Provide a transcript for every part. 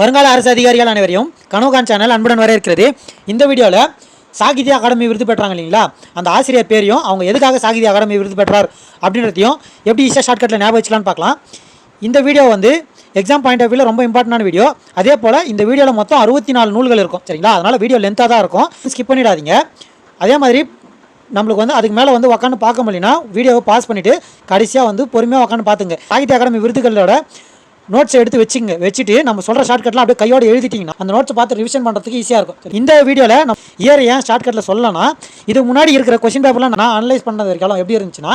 வருங்கால அரசு அதிகாரிகள் அனைவரையும் கனவுகான் சேனல் அன்புடன் வரவேற்கிறது. இந்த வீடியோவில் சாகித்ய அகாடமி விருது பெற்றாங்க இல்லைங்களா? அந்த ஆசிரியர் பேரையும் அவங்க எதுக்காக சாகித்ய அகாடமி விருது பெற்றார் அப்படின்றதையும் எப்படி ஈஸியாக ஷார்ட்கட்டில் ஞாபகம் வச்சுக்கலான்னு பார்க்கலாம். இந்த வீடியோ வந்து எக்ஸாம் பாயிண்ட் ஆஃப் வியூவில் ரொம்ப இம்பார்ட்டண்டான வீடியோ. அதே போல் இந்த வீடியோவில் மொத்தம் அறுபத்தி நாலு நூல்கள் இருக்கும் சரிங்களா? அதனால் வீடியோ லென்த்தாக தான் இருக்கும். ஸ்கிப் பண்ணிடாதீங்க. அதே மாதிரி நம்மளுக்கு வந்து அதுக்கு மேலே வந்து உட்காந்து பார்க்க முடியலனா வீடியோவை பாஸ் பண்ணிவிட்டு கடைசியாக வந்து பொறுமையாக உட்காந்து பார்த்துங்க. சாகித்ய அகாடமி விருதுகளோட நோட்ஸ் எடுத்து வச்சுங்க. வச்சுட்டு நம்ம சொல்கிற ஷார்ட்கட்லாம் அப்படியே கையோட எழுதிட்டிங்கன்னா அந்த நோட்ஸ் பார்த்து ரிவிஷன் பண்ணுறதுக்கு ஈஸியாக இருக்கும். இந்த வீடியோவில் நம்ம இயர் ஏன் ஷார்ட்கட்டில் சொல்லலாம் இதுக்கு முன்னாடி இருக்கிற கொஸ்டின் பேப்பர்லாம் நான் அனலைஸ் பண்ணது வரைக்கும் எப்படி இருந்துச்சுன்னா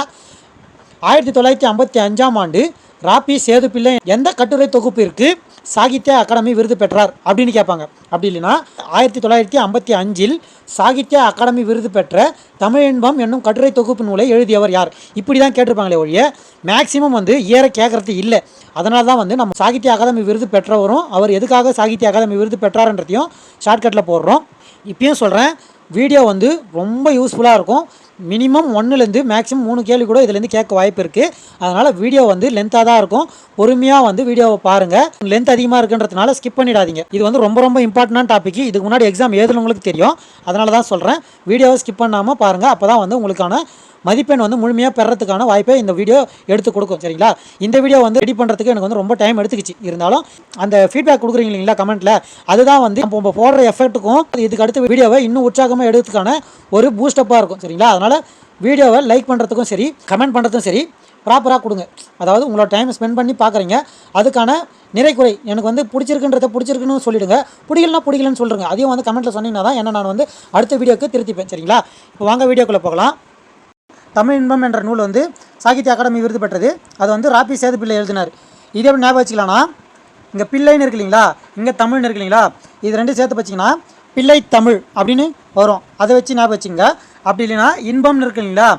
ஆயிரத்தி தொள்ளாயிரத்தி ஐம்பத்தி அஞ்சாம் ஆண்டு ராபி சேதுப்பிள்ளை எந்த கட்டுரை தொகுப்பிற்கு சாகித்ய அகாடமி விருது பெற்றார் அப்படின்னு கேட்பாங்க. அப்படி இல்லைன்னா ஆயிரத்தி தொள்ளாயிரத்தி ஐம்பத்தி அஞ்சில் சாகித்ய அகாடமி விருது பெற்ற தமிழ் இன்பம் என்னும் கட்டுரை தொகுப்பு நூலை எழுதியவர் யார்? இப்படி தான் கேட்டிருப்பாங்களே ஒழிய மேக்ஸிமம் வந்து ஏற கேட்குறது இல்லை. அதனால தான் வந்து நம்ம சாகித்ய அகாதமி விருது பெற்றவரும் அவர் எதுக்காக சாகித்ய அகாதமி விருது பெற்றார்ன்றதையும் ஷார்ட்கட்டில் போடுறோம். இப்பயும் சொல்கிறேன் வீடியோ வந்து ரொம்ப யூஸ்ஃபுல்லாக இருக்கும். மினிமம் ஒன்றுலேருந்து மேக்ஸிமம் மூணு கேள்வி கூட இதுலேருந்து கேட்க வாய்ப்பு இருக்குது அதனால் வீடியோ வந்து லென்த்தாக தான் இருக்கும். பொறுமையாக வந்து வீடியோவை பாருங்கள் லென்த் அதிகமாக இருக்குன்றதுனால ஸ்கிப் பண்ணிடாதீங்க. இது வந்து ரொம்ப ரொம்ப இம்பார்ட்டண்டான டாபிக் இதுக்கு முன்னாடி எக்ஸாம் எழுதுனவங்களுக்கு தெரியும். அதனால தான் சொல்கிறேன் வீடியோவை ஸ்கிப் பண்ணாமல் பாருங்கள் அப்போ தான் வந்து உங்களுக்கான மதிப்பெண் வந்து முழுமையாக பெறத்துக்கான வாய்ப்பை இந்த வீடியோ எடுத்து கொடுக்கும் சரிங்களா? இந்த வீடியோ வந்து ரெடி பண்ணுறதுக்கு எனக்கு வந்து ரொம்ப டைம் எடுத்துக்கிச்சு. இருந்தாலும் அந்த ஃபீட்பேக் கொடுக்குறீங்க இல்லைங்களா கமெண்ட்டில் அதுதான் வந்து நம்ம போடுற எஃபெக்ட்டுக்கும் இதுக்கு அடுத்த வீடியோவை இன்னும் உற்சாகமாக எடுக்கிறதுக்கான ஒரு பூஸ்டப்பாக இருக்கும் சரிங்களா? அதனால் வீடியோவை லைக் பண்ணுறதுக்கும் சரி கமெண்ட் பண்ணுறதுக்கும் சரி ப்ராப்பராக கொடுங்க. அதாவது உங்களோட டைம் ஸ்பெண்ட் பண்ணி பார்க்குறீங்க அதுக்கான நிறைக்குறை எனக்கு வந்து பிடிச்சிருக்குன்றத பிடிச்சிருக்குன்னு சொல்லிடுங்க. பிடிக்கலனா பிடிக்கலன்னு சொல்லுங்க அதையும் வந்து கமெண்ட்டில் சொன்னீங்கன்னா தான் என்ன நான் வந்து அடுத்த வீடியோக்கு திருத்திப்பேன் சரிங்களா? இப்போ வாங்க வீடியோக்குள்ளே போகலாம். தமிழ் இன்பம் என்ற நூல் வந்து சாகித்ய அகாடமி விருது பெற்றது. அது வந்து ராபி சேது பிள்ளை எழுதினார். இது எப்படி ஞாபகம் வச்சுக்கலாம்னா இங்கே பிள்ளைன்னு இருக்கு இல்லைங்களா? இங்கே தமிழ்னு இருக்கு இல்லைங்களா? இது ரெண்டும் சேர்த்து வச்சிங்கன்னா பிள்ளை தமிழ் அப்படின்னு வரும். அதை வச்சு ஞாபகம் வச்சுங்க அப்படி இல்லைன்னா இன்பம்னு இருக்கு இல்லைங்களா?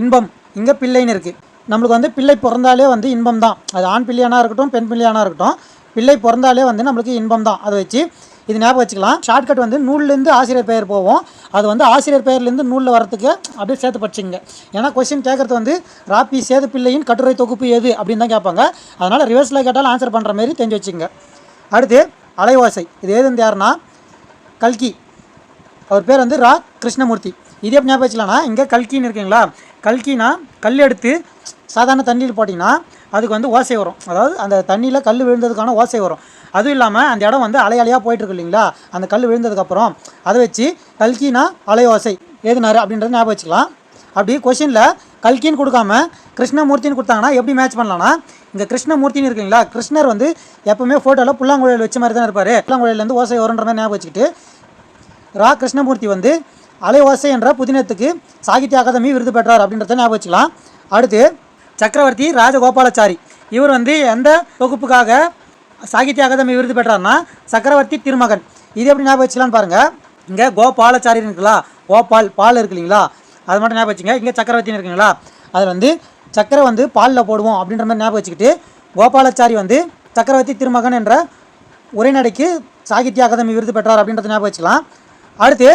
இன்பம். இங்கே பிள்ளைன்னு இருக்குது நம்மளுக்கு வந்து பிள்ளை பிறந்தாலே வந்து இன்பம் தான் அது ஆண் பிள்ளையானா இருக்கட்டும் பெண் பிள்ளையானா இருக்கட்டும் பிள்ளை பிறந்தாலே வந்து நம்மளுக்கு இன்பம் தான் அதை வச்சு இது ஞாபகம் வச்சுக்கலாம். ஷார்ட்கட் வந்து நூல்லேருந்து ஆசிரியர் பெயர் போவோம். அது வந்து ஆசிரியர் பெயர்லேருந்து நூலில் வரத்துக்கு அப்படியே சேர்த்து படிச்சுங்க ஏன்னா கொஸ்டின் கேட்குறது வந்து ராபி சேது பிள்ளையின் கட்டுரை தொகுப்பு எது அப்படின்னு தான் கேட்பாங்க. அதனால் ரிவர்ஸில் கேட்டாலும் ஆன்சர் பண்ணுற மாதிரி தெரிஞ்சு வச்சுங்க அடுத்து அலைவாசை. இது எதுன்னு யாருன்னா? கல்கி. அவர் பேர் வந்து ரா. கிருஷ்ணமூர்த்தி. இது எப்படி ஞாபகம் வச்சுக்கலாம்னா இங்கே கல்கின்னு இருக்குங்களா? கல்கினா கல் எடுத்து சாதாரண தண்ணியில் போட்டிங்கன்னா அதுக்கு வந்து ஓசை வரும். அதாவது அந்த தண்ணியில் கல் விழுந்ததுக்கான ஓசை வரும். அதுவும் இல்லாமல் அந்த இடம் வந்து அலை அலையாக போயிட்டுருக்கு இல்லைங்களா? அந்த கல் விழுந்ததுக்கப்புறம் அதை வச்சு கல்கினா அலை ஓசை ஏதுனாரு அப்படின்றத ஞாபகம் வச்சுக்கலாம். அப்படி கொஷினில் கல்கின்னு கொடுக்காம கிருஷ்ணமூர்த்தின்னு கொடுத்தாங்கன்னா எப்படி மேட்ச் பண்ணலாம்னா இங்கே கிருஷ்ணமூர்த்தின்னு இருக்குங்களா கிருஷ்ணர் வந்து எப்பவுமே ஃபோட்டோவில் புல்லாங்குழல் வச்ச மாதிரி தான் இருப்பார் புல்லாங்குழலேருந்து ஓசை வரும்ன்ற மாதிரி ஞாபகம் வச்சுக்கிட்டு ரா கிருஷ்ணமூர்த்தி வந்து அலை ஓசை என்ற புதினத்துக்கு சாகித்ய அகாதமி விருது பெற்றார் அப்படின்றத ஞாபகம் வச்சுக்கலாம். அடுத்து சக்கரவர்த்தி ராஜகோபாலாச்சாரி. இவர் வந்து எந்த தொகுப்புக்காக சாகித்ய அகாதமி விருது பெற்றார்னா சக்கரவர்த்தி திருமகன். இது எப்படி ஞாபகம் வச்சுக்கலாம்னு பாருங்கள் இங்கே கோபாலாச்சாரி இருக்குங்களா கோபால் பால் இருக்கு இல்லைங்களா? அது மட்டும் ஞாபகம் வச்சுங்க. இங்கே சக்கரவர்த்தின்னு இருக்குங்களா? அதில் வந்து சக்கரை வந்து பாலில் போடுவோம் அப்படின்ற மாதிரி ஞாபகம் வச்சுக்கிட்டு கோபாலாச்சாரி வந்து சக்கரவர்த்தி திருமகன் என்ற உரைநடைக்கு சாகித்ய அகாதமி விருது பெற்றார் அப்படின்றத ஞாபகம் வச்சுக்கலாம். அடுத்து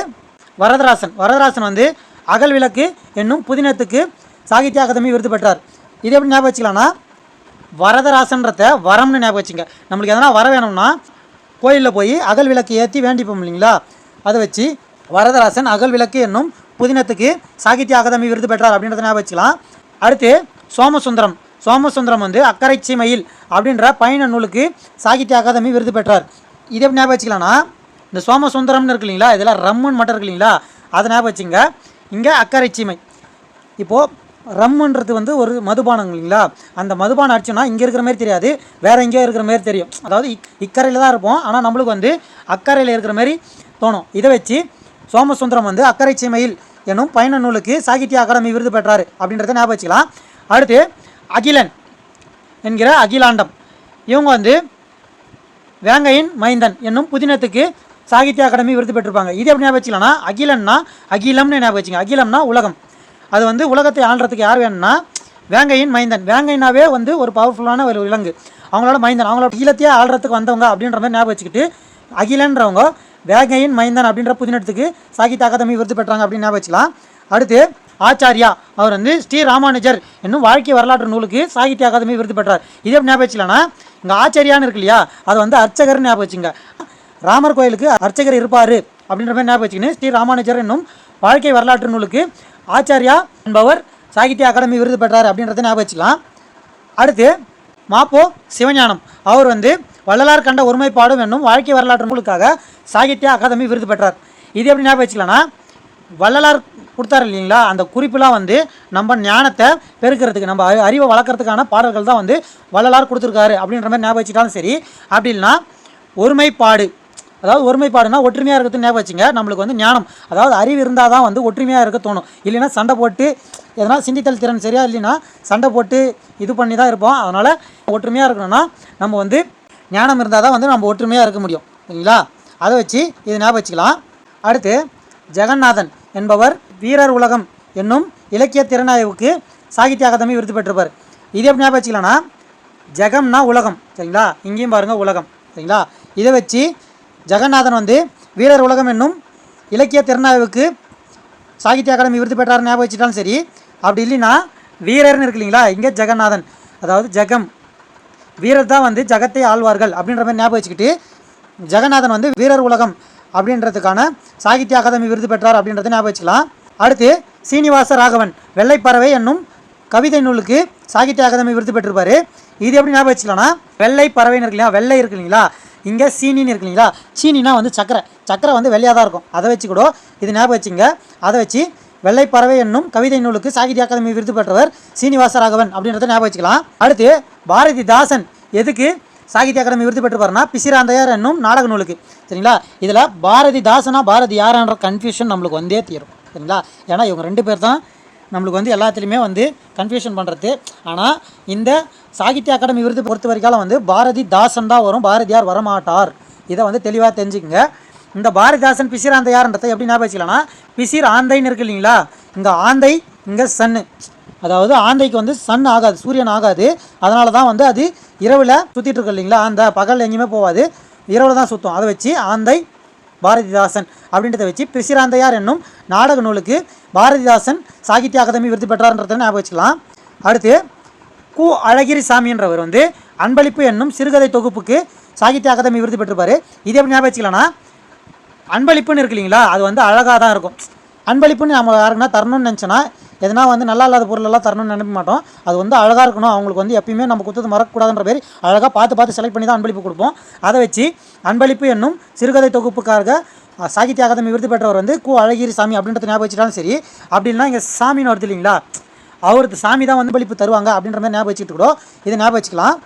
வரதராசன். வரதராசன் வந்து அகல் விளக்கு என்னும் புதினத்துக்கு சாகித்ய அகாதமி விருது பெற்றார். இது எப்படி ஞாபகம் வச்சுக்கலாம்னா வரதராசன்றத வரம்னு ஞாபகம் வச்சுங்க. நம்மளுக்கு எதனா வர வேணும்னா கோயிலில் போய் அகல் விளக்கு ஏற்றி வேண்டிப்போம் இல்லைங்களா? அதை வச்சு வரதராசன் அகல் விளக்கு என்னும் புதினத்துக்கு சாகித்ய அகாதமி விருது பெற்றார் அப்படின்றத ஞாபகம் வச்சுக்கலாம். அடுத்து சோமசுந்தரம். சோமசுந்தரம் வந்து அக்கறை சீமையில் அப்படின்ற பயண நூலுக்கு சாகித்ய அகாதமி விருது பெற்றார். இது எப்படி ஞாபகம் வச்சுக்கலாம்னா இந்த சோமசுந்தரம்னு இருக்கு இல்லைங்களா? இதெல்லாம் ரம்முன்னு மட்டும் இருக்கு இல்லைங்களா? அதை ஞாபகம் வச்சுங்க. இங்கே அக்கறை சீமை. இப்போது ரம்முன்றது வந்து ஒரு மதுபானம் இல்லைங்களா? அந்த மதுபானம் அடிச்சோன்னா இங்கே இருக்கிற மாதிரி தெரியாது. வேறு எங்கேயோ இருக்கிற மாதிரி தெரியும். அதாவது இக் இக்கரையில் தான் இருப்போம். ஆனால் நம்மளுக்கு வந்து அக்கறையில் இருக்கிற மாதிரி தோணும். இதை வச்சு சோமசுந்தரம் வந்து அக்கறை சீமையில் எனும் பயண நூலுக்கு சாகித்ய அகாடமி விருது பெற்றார் அப்படின்றத ஞாபகம் வச்சுக்கலாம். அடுத்து அகிலன் என்கிற அகிலாண்டம். இவங்க வந்து வேங்கையின் மைந்தன் என்னும் புதினத்துக்கு சாகித்ய அகாடமி விருது பெற்றிருப்பாங்க. இது எப்படி ஞாபகம் வச்சுக்கலாம்னா அகிலன்னா அகிலம்னு ஞாபகம் வச்சுங்க. அகிலம்னா உலகம். அது வந்து உலகத்தை ஆள்றதுக்கு யார் வேணும்னா வேங்கையின் மைந்தன். வேங்கைனாவே வந்து ஒரு பவர்ஃபுல்லான ஒரு விலங்கு. அவங்களோட மைந்தன். அவங்களோட அகிலத்தையே ஆள்றதுக்கு வந்தவங்க அப்படின்ற மாதிரி ஞாபகம் வச்சுக்கிட்டு அகிலன்றவங்க வேங்கையின் மைந்தன் அப்படின்ற புதினத்துக்கு சாகித்ய அகாதமி விருது பெற்றாங்க அப்படின்னு ஞாபகம் வச்சுக்கலாம். அடுத்து ஆச்சாரியா. அவர் வந்து ஸ்ரீ ராமானுஜர் என்னும் வாழ்க்கை வரலாற்று நூலுக்கு சாகித்ய அகாதமி விருது பெற்றார். இது எப்படி ஞாபகம் வச்சுக்கலாம்னா இங்கே ஆச்சாரியான்னு இருக்கு இல்லையா? அது வந்து அர்ச்சகர் ஞாபகம் வச்சுங்க. ராமர் கோயிலுக்கு அர்ச்சகர் இருப்பார் அப்படின்ற மாதிரி ஞாபகம் வச்சுக்கின்னு ஸ்ரீ ராமானுஜர் என்னும் வாழ்க்கை வரலாற்று நூலுக்கு ஆச்சாரியா என்பவர் சாகித்ய அகாடமி விருது பெற்றார் அப்படின்றத ஞாபகம் வச்சுக்கலாம். அடுத்து மாப்போ சிவஞானம். அவர் வந்து வள்ளலார் கண்ட ஒருமைப்பாடும் என்னும் வாழ்க்கை வரலாற்று நூலுக்காக சாகித்ய அகாதமி விருது பெற்றார். இது எப்படி ஞாபகம் வச்சுக்கலாம்னா வள்ளலார் கொடுத்தாரு இல்லைங்களா? அந்த குறிப்பெலாம் வந்து நம்ம ஞானத்தை பெருக்கிறதுக்கு நம்ம அறிவை வளர்க்குறதுக்கான பாடல்கள் தான் வந்து வள்ளலார் கொடுத்துருக்காரு அப்படின்ற மாதிரி ஞாபகம் வச்சுட்டாலும் சரி. அப்படி இல்லைன்னா ஒருமைப்பாடு அதாவது ஒருமைப்பாடுனா ஒற்றுமையாக இருக்கிறது ஞாபகம் வச்சுங்க. நம்மளுக்கு வந்து ஞானம் அதாவது அறிவு இருந்தால் தான் வந்து ஒற்றுமையாக இருக்க தோணும். இல்லைன்னா சண்டை போட்டு எதனா சிந்தித்தல் திறன் சரியா இல்லைன்னா சண்டை போட்டு இது பண்ணி தான் இருப்போம். அதனால் ஒற்றுமையாக இருக்கணும்னா நம்ம வந்து ஞானம் இருந்தால் தான் வந்து நம்ம ஒற்றுமையாக இருக்க முடியும். சரிங்களா அதை வச்சு இது ஞாபகம் வச்சுக்கலாம். அடுத்து ஜெகநாதன் என்பவர் வீரர் உலகம் என்னும் இலக்கிய திறனாய்வுக்கு சாகித்ய அகாதமி விருது பெற்றிருப்பார். இது எப்படி ஞாபகம் வச்சுக்கலாம்னா ஜெகம்னா உலகம் சரிங்களா? இங்கேயும் பாருங்கள் உலகம் சரிங்களா? இதை வச்சு ஜெகநாதன் வந்து வீரர் உலகம் என்னும் இலக்கிய திறனாய்வுக்கு சாகித்ய அகாடமி விருது பெற்றார் ஞாபகம் வச்சுட்டாலும் சரி. அப்படி இல்லைன்னா வீரர்னு இருக்கு இல்லைங்களா? இங்கே ஜெகநாதன். அதாவது ஜெகம். வீரர் தான் வந்து ஜகத்தை ஆழ்வார்கள் அப்படின்ற மாதிரி ஞாபகம் வச்சுக்கிட்டு ஜெகநாதன் வந்து வீரர் உலகம் அப்படின்றதுக்கான சாகித்ய அகாதமி விருது பெற்றார் அப்படின்றத ஞாபகம் வச்சுக்கலாம். அடுத்து சீனிவாச ராகவன். வெள்ளைப்பறவை என்னும் கவிதை நூலுக்கு சாகித்ய அகாதமி விருது பெற்றிருப்பாரு. இது எப்படி ஞாபகம் வச்சுக்கலாம்னா வெள்ளை பறவைன்னு இருக்கு இல்லையா? வெள்ளை இருக்கு இல்லைங்களா? இங்கே சீனின்னு இருக்கு இல்லைங்களா? சீனினா வந்து சக்கரை. சக்கரை வந்து வெள்ளையாக தான் இருக்கும். அதை வச்சு கூட இது ஞாபகம் வச்சுங்க அதை வச்சு வெள்ளை பறவை என்னும் கவிதை நூலுக்கு சாகித்ய அகாதமி விருது பெற்றவர் சீனிவாச ராகவன் அப்படின்றத ஞாபகம் வச்சுக்கலாம். அடுத்து பாரதிதாசன். எதுக்கு சாகித்ய அகாடமி விருது பெற்றுப்பாருன்னா பிசிராந்தையார் என்னும் நாடக நூலுக்கு. சரிங்களா? இதில் பாரதி தாசனா பாரதி யாரான்ற கன்ஃபியூஷன் நம்மளுக்கு வந்தே தீரும். சரிங்களா? ஏன்னா இவங்க ரெண்டு பேர் தான் நம்மளுக்கு வந்து எல்லாத்துலேயுமே வந்து கன்ஃபியூஷன் பண்ணுறது ஆனால் இந்த சாகித்ய அகாடமி விருது பொறுத்த வரைக்கும் வந்து பாரதிதாசன் தான் வரும். பாரதியார் வரமாட்டார். இதை வந்து தெளிவாக தெரிஞ்சுக்கங்க. இந்த பாரதிதாசன் பிசிராந்தையார்ன்றதை எப்படி ஞாபகம் வச்சுக்கலாம்னா பிசிர் ஆந்தைன்னு இருக்கு இல்லைங்களா? இங்கே ஆந்தை இங்கே சன்னு. அதாவது ஆந்தைக்கு வந்து சன் ஆகாது சூரியன் ஆகாது. அதனால தான் வந்து அது இரவில் சுற்றிட்டு இருக்கு இல்லைங்களா? அந்த பகல் எங்கேயுமே போகாது. இரவில் தான் சுற்றும் அதை வச்சு ஆந்தை பாரதிதாசன் அப்படின்றத வச்சு பிசிராந்தையார் என்னும் நாடக நூலுக்கு பாரதிதாசன் சாகித்ய அகாதமி விருது பெற்றார்ன்றதை ஞாபகம் வச்சுக்கலாம். அடுத்து கு அழகிரி சாமின்றவர் வந்து அன்பளிப்பு என்னும் சிறுகதை தொகுப்புக்கு சாகித்ய அகாதமி விருது பெற்றிருப்பார். இது எப்படி ஞாபகம் வச்சுக்கலாம்னா அன்பளிப்புன்னு இருக்கு இல்லைங்களா? அது வந்து அழகாக தான் இருக்கும். அன்பளிப்புன்னு நம்ம யாருக்குன்னா தரணும்னு நினச்சோன்னா எதனா வந்து நல்லா இல்லாத பொருளெல்லாம் தரணும்னு நினைக்க மாட்டோம். அது வந்து அழகாக இருக்கணும். அவங்களுக்கு வந்து எப்பயுமே நம்ம குத்தது மறக்கக்கூடாதுன்ற பேர் அழகாக பார்த்து பார்த்து செலக்ட் பண்ணி தான் அன்பளிப்பு கொடுப்போம். அதை வச்சு அன்பளிப்பு என்னும் சிறுகதை தொகுப்புக்காக சாகித்ய அகாதமி விருது பெற்றவர் வந்து கு. அழகிரி சாமி அப்படின்றத ஞாபகம் வச்சுட்டாலும் சரி அப்படின்னா இங்கே சாமின்னு வருது இல்லைங்களா? அவருக்கு சாமி தான் வந்து அன்பளிப்பு தருவாங்க அப்படின்ற மாதிரி ஞாபகம் வச்சுட்டு கூட இதை ஞாபகம் வச்சுக்கலாம்.